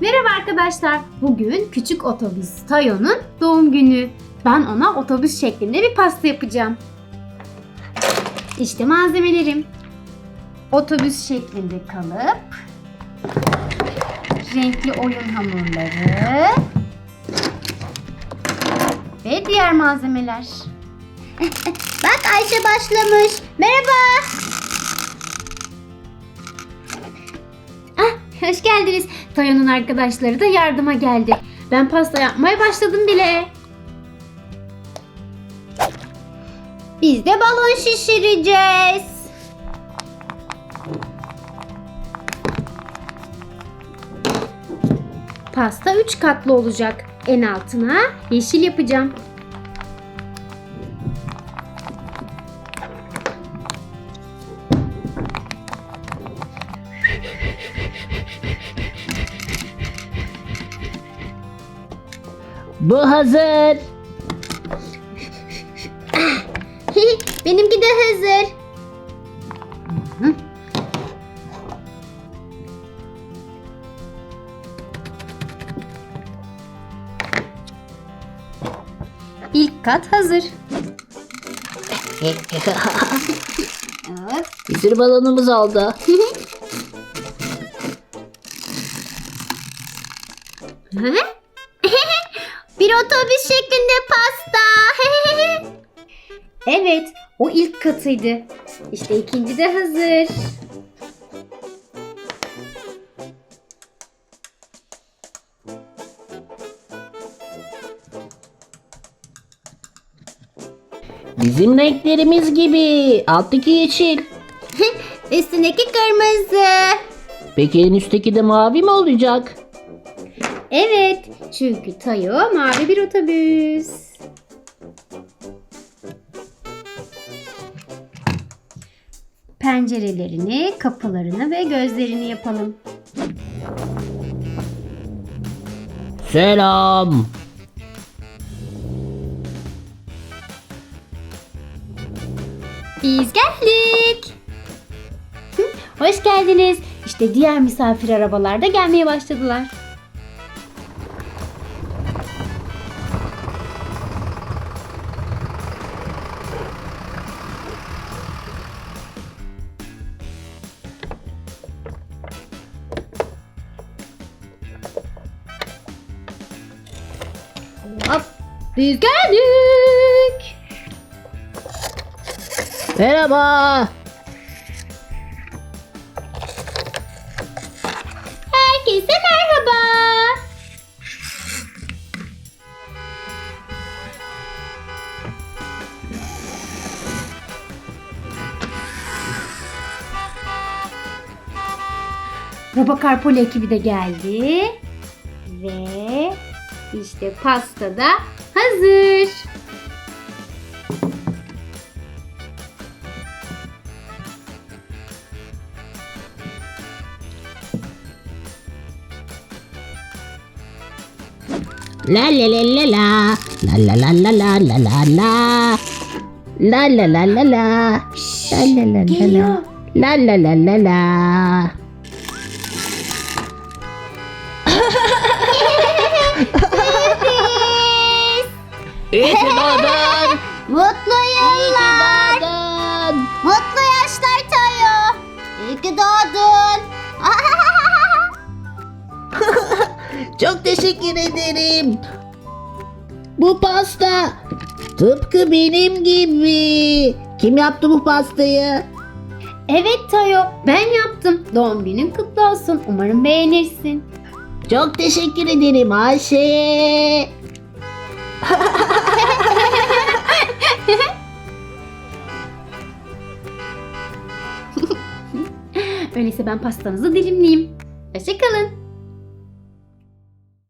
Merhaba arkadaşlar. Bugün küçük otobüs Tayo'nun doğum günü. Ben ona otobüs şeklinde bir pasta yapacağım. İşte malzemelerim. Otobüs şeklinde kalıp, renkli oyun hamurları ve diğer malzemeler. Bak Ayşe başlamış. Merhaba. Hoş geldiniz. Tayo'nun arkadaşları da yardıma geldi. Ben pasta yapmaya başladım bile. Biz de balon şişireceğiz. Pasta 3 katlı olacak. En altına yeşil yapacağım. Bu hazır. Benimki de hazır. İlk kat hazır. Bir sürü balonumuz oldu. Hı? Bir otobüs şeklinde pasta. Evet, o ilk katıydı. İşte ikinci de hazır. Bizim renklerimiz gibi. Alttaki yeşil. Üstündeki kırmızı. Peki en üstteki de mavi mi olacak? Evet, çünkü Tayo mavi bir otobüs. Pencerelerini, kapılarını ve gözlerini yapalım. Selam. Biz geldik. Hoş geldiniz. İşte diğer misafir arabalar da gelmeye başladılar. Biz geldik. Merhaba. Herkese merhaba. Robokar Poli ekibi de geldi. Ve işte pasta da hazır. La la la la la. La la la la la la la la. La la la la la. La la la la la. La la la la la. İyi ki doğdun. Mutlu yıllar. doğdun. Mutlu yaşlar Tayo. İyi ki doğdun. Çok teşekkür ederim. Bu pasta tıpkı benim gibi. Kim yaptı bu pastayı? Evet Tayo, ben yaptım. Doğum günün kutlu olsun. Umarım beğenirsin. Çok teşekkür ederim Ayşe. Öyleyse ben pastanızı dilimleyeyim. Hoşçakalın.